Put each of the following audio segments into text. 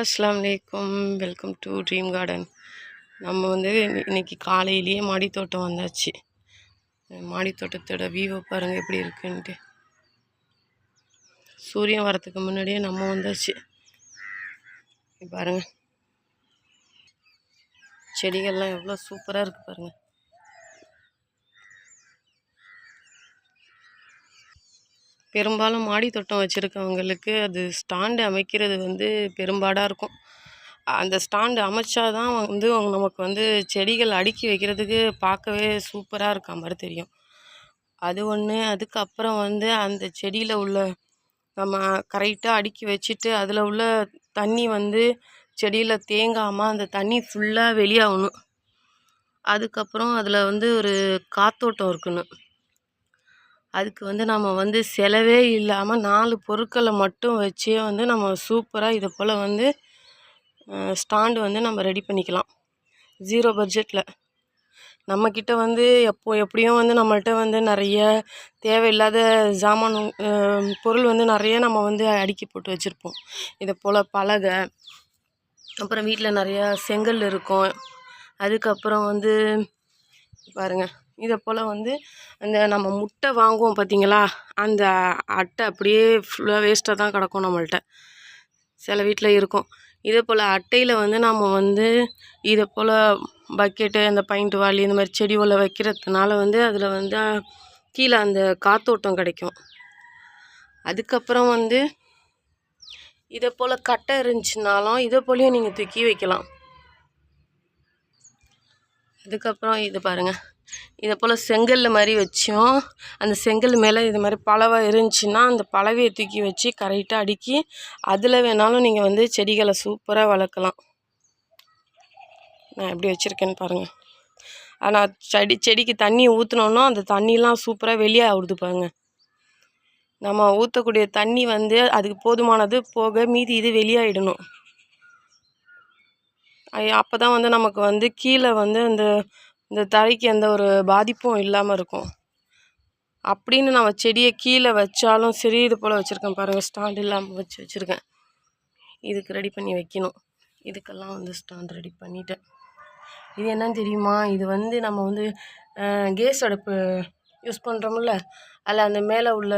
அஸ்லாம் அலைக்கும். Welcome to dream garden நம்ம வந்து இன்றைக்கி இன்னைக்கு காலையிலேயே மாடித்தோட்டம் வந்தாச்சு. மாடித்தோட்டத்தோட வியூவை பாருங்கள் எப்படி இருக்குன்ட்டு. சூரியன் வரத்துக்கு முன்னாடியே நம்ம வந்தாச்சு. பாருங்கள் செடிகள்லாம் எவ்வளோ சூப்பராக இருக்குது பாருங்கள் பெரும்பாலும் மாடி தோட்டம் வச்சுருக்கவங்களுக்கு அது ஸ்டாண்டு அமைக்கிறது வந்து பெரும்பாடாக இருக்கும். அந்த ஸ்டாண்டு அமைச்சா தான் வந்து அவங்க நமக்கு வந்து செடிகள் அடுக்கி வைக்கிறதுக்கு பார்க்கவே சூப்பராக இருக்கா மாதிரி தெரியும். அது ஒன்று அதுக்கப்புறம் வந்து அந்த செடியில் உள்ள நம்ம கரெக்டாக அடுக்கி வச்சுட்டு அதில் உள்ள தண்ணி வந்து செடியில் தேங்காமல் அந்த தண்ணி ஃபுல்லாக வெளியாகணும். அதுக்கப்புறம் அதில் வந்து ஒரு காத்தோட்டம் இருக்கணும். அதுக்கு வந்து நம்ம வந்து செலவே இல்லாமல் நாலு பொருட்களை மட்டும் வச்சே வந்து நம்ம சூப்பராக இதை போல் வந்து ஸ்டாண்டு வந்து நம்ம ரெடி பண்ணிக்கலாம். ஜீரோ பட்ஜெட்டில் நம்மக்கிட்ட வந்து எப்போ எப்படியும் வந்து நம்மள்கிட்ட வந்து நிறைய தேவையில்லாத ஜாமான் பொருள் வந்து நிறைய நம்ம வந்து அடுக்கி போட்டு வச்சுருப்போம். இதை போல் பலகை அப்புறம் வீட்டில் நிறையா செங்கல் இருக்கும். அதுக்கப்புறம் வந்து பாருங்கள் இதை போல் வந்து அந்த நம்ம முட்டை வாங்குவோம் பார்த்தீங்களா? அந்த அட்டை அப்படியே ஃபுல்லாக வேஸ்ட்டாக தான் கிடக்கும் நம்மள்ட்ட. சில வீட்டில் இருக்கும். இதே போல் அட்டையில் வந்து நம்ம வந்து இதை போல் பக்கெட்டு அந்த பைண்ட் வாளி இந்த மாதிரி செடி உள்ள வைக்கிறதுனால வந்து அதில் வந்து கீழே அந்த காத்தோட்டம் கிடைக்கும். அதுக்கப்புறம் வந்து இதை போல் கட்டை இருந்துச்சுனாலும் இதை போலையும் நீங்கள் தூக்கி வைக்கலாம். அதுக்கப்புறம் இது பாருங்கள் இதை போல் செங்கல் மாதிரி வச்சோம். அந்த செங்கல் மேலே இது மாதிரி பலவை இருந்துச்சுன்னா அந்த பலவையை தூக்கி வச்சு கரெக்டாக அடுக்கி அதில் வேணாலும் நீங்கள் வந்து செடிகளை சூப்பராக வளர்க்கலாம். நான் எப்படி வச்சுருக்கேன்னு பாருங்கள் ஆனால் செடி செடிக்கு தண்ணி ஊற்றினோன்னா அந்த தண்ணிலாம் சூப்பராக வெளியே ஆகுது பாருங்க. நம்ம ஊற்றக்கூடிய தண்ணி வந்து அதுக்கு போதுமானது போக மீதி இது வெளியாகிடணும் அப்போ தான் வந்து நமக்கு வந்து கீழே வந்து அந்த இந்த தரைக்கு எந்த ஒரு பாதிப்பும் இல்லாமல் இருக்கும். அப்படின்னு நம்ம செடியை கீழே வச்சாலும் சரி இது போல் வச்சுருக்கேன் பாருங்கள் ஸ்டாண்ட் இல்லாமல் வச்சு வச்சுருக்கேன். இதுக்கு ரெடி பண்ணி வைக்கணும். இதுக்கெல்லாம் வந்து ஸ்டாண்ட் ரெடி பண்ணிட்டேன். இது என்னன்னு தெரியுமா? இது வந்து நம்ம வந்து கேஸ் அடுப்பு யூஸ் பண்ணுறோம்ல அதில் அந்த மேலே உள்ள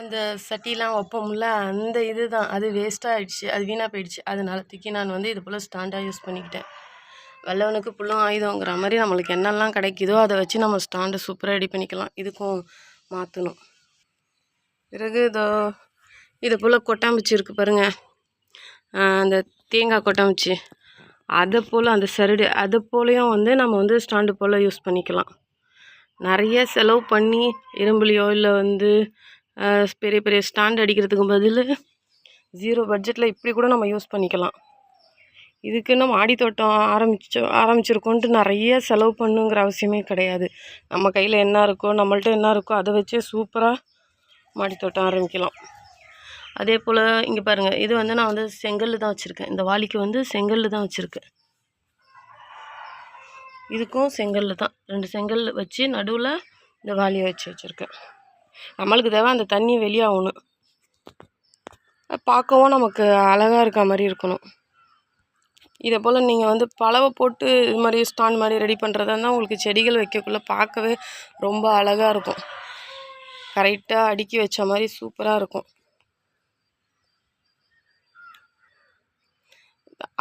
அந்த சட்டிலாம் வைப்போம்ல அந்த இது தான் அது வேஸ்ட்டாக ஆகிடுச்சி அது வீணாக போயிடுச்சு. அதனால தூக்கி நான் வந்து இது போல் ஸ்டாண்டாக யூஸ் பண்ணிக்கிட்டேன். வல்லவனுக்கு புல்லும் ஆயுதங்கிற மாதிரி நம்மளுக்கு என்னெல்லாம் கிடைக்குதோ அதை வச்சு நம்ம ஸ்டாண்டு சூப்பராக ரெடி பண்ணிக்கலாம். இதுக்கும் மாற்றணும் பிறகு இதோ இது போல் கொட்டாம்பூச்சி இருக்குது பாருங்கள் அந்த தேங்காய் கொட்டாம்பூச்சி. அதை போல் அந்த சருடு அதை போலையும் வந்து நம்ம வந்து ஸ்டாண்டு போல் யூஸ் பண்ணிக்கலாம். நிறைய செலவு பண்ணி இரும்புலையோ இல்லை வந்து பெரிய பெரிய ஸ்டாண்ட் அடிக்கிறதுக்கு பதில் ஜீரோ பட்ஜெட்டில் இப்படி கூட நம்ம யூஸ் பண்ணிக்கலாம். இதுக்குன்னு மாடித்தோட்டம் ஆரம்பிச்சோ ஆரம்பிச்சிருக்கோன்ட்டு நிறைய செலவு பண்ணுங்கிற அவசியமே கிடையாது. நம்ம கையில் என்ன இருக்கோ நம்மள்ட்ட என்ன இருக்கோ அதை வச்சே சூப்பராக மாடித்தோட்டம் ஆரம்பிக்கலாம். அதே போல் இங்கே பாருங்கள் இது வந்து நான் வந்து செங்கல் தான் வச்சுருக்கேன். இந்த வாளிக்கு வந்து செங்கல் தான் வச்சுருக்கேன். இதுக்கும் செங்கல் தான். ரெண்டு செங்கல் வச்சு நடுவில் இந்த வாளியை வச்சு வச்சுருக்கேன். நம்மளுக்கு தேவை அந்த தண்ணி வெளியாகணும். பார்க்கவும் நமக்கு அழகாக இருக்க மாதிரி இருக்கணும். இதை போல் நீங்கள் வந்து பலவை போட்டு இது மாதிரி ஸ்டாண்ட் மாதிரி ரெடி பண்ணுறதா இருந்தால் உங்களுக்கு செடிகள் வைக்கக்குள்ளே பார்க்கவே ரொம்ப அழகாக இருக்கும். கரெக்டாக அடுக்கி வச்ச மாதிரி சூப்பராக இருக்கும்.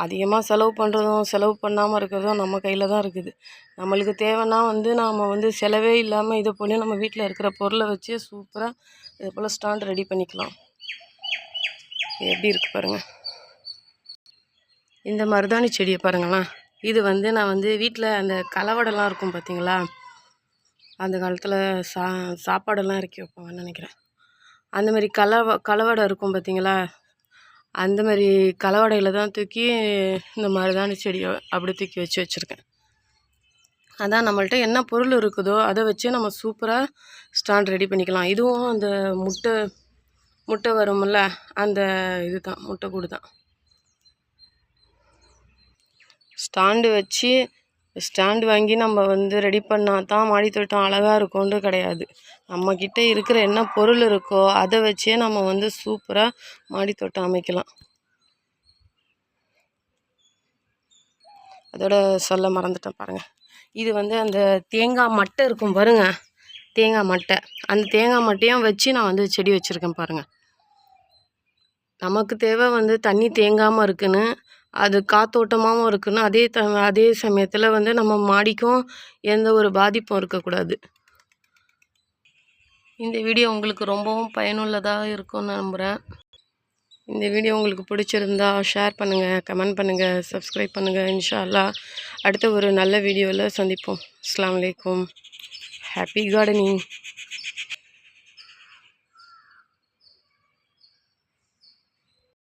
அதிகமாக செலவு பண்ணுறதும் செலவு பண்ணாமல் இருக்கிறதும் நம்ம கையில் தான் இருக்குது. நம்மளுக்கு தேவைன்னா வந்து நாம் வந்து செலவே இல்லாமல் இதை போல நம்ம வீட்டில் இருக்கிற பொருளை வச்சு சூப்பராக இதை போல் ஸ்டாண்ட் ரெடி பண்ணிக்கலாம். எப்படி இருக்குது பாருங்கள் இந்த மருதாணி செடியை பாருங்களேன். இது வந்து நான் வந்து வீட்டில் அந்த கலவடெல்லாம் இருக்கும் பார்த்தீங்களா அந்த காலத்தில் சா சாப்பாடெல்லாம் இறக்கி வைப்பாங்கன்னு நினைக்கிறேன். அந்த மாதிரி கலவ கலவடை இருக்கும் பார்த்தீங்களா அந்த மாதிரி கலவடையில் தான் தூக்கி இந்த மருதாணி செடியை அப்படி தூக்கி வச்சு வச்சுருக்கேன். அதான் நம்மள்ட்ட என்ன பொருள் இருக்குதோ அதை வச்சு நம்ம சூப்பராக ஸ்டாண்ட் ரெடி பண்ணிக்கலாம். இதுவும் அந்த முட்டை முட்டை வரும்ல அந்த இது தான் முட்டை கூடு தான். ஸ்டாண்டு வச்சு ஸ்டாண்டு வாங்கி நம்ம வந்து ரெடி பண்ணால் தான் மாடி தோட்டம் அழகாக இருக்கும்னு கிடையாது. நம்மக்கிட்ட இருக்கிற என்ன பொருள் இருக்கோ அதை வச்சே நம்ம வந்து சூப்பராக மாடி தோட்டம் அமைக்கலாம். அதோட சொல்ல மறந்துட்டேன் பாருங்கள் இது வந்து அந்த தேங்காய் மட்டை இருக்கும் பாருங்க. தேங்காய் மட்டை. அந்த தேங்காய் மட்டையும் வச்சு நான் வந்து செடி வச்சுருக்கேன் பாருங்கள் நமக்கு தேவை வந்து தண்ணி தேங்காமல் இருக்குன்னு அது காத்தோட்டமாகவும் இருக்குன்னு அதே த அதே சமயத்தில் வந்து நம்ம மாடிக்கும் எந்த ஒரு பாதிப்பும் இருக்கக்கூடாது. இந்த வீடியோ உங்களுக்கு ரொம்பவும் பயனுள்ளதாக இருக்கும்னு நம்புகிறேன் இந்த வீடியோ உங்களுக்கு பிடிச்சிருந்தா ஷேர் பண்ணுங்கள் கமெண்ட் பண்ணுங்கள் சப்ஸ்கிரைப் பண்ணுங்கள் இன்ஷால்லா அடுத்த ஒரு நல்ல வீடியோவில் சந்திப்போம். அஸ்லாம் வலைக்கம் ஹாப்பி கார்டனிங்.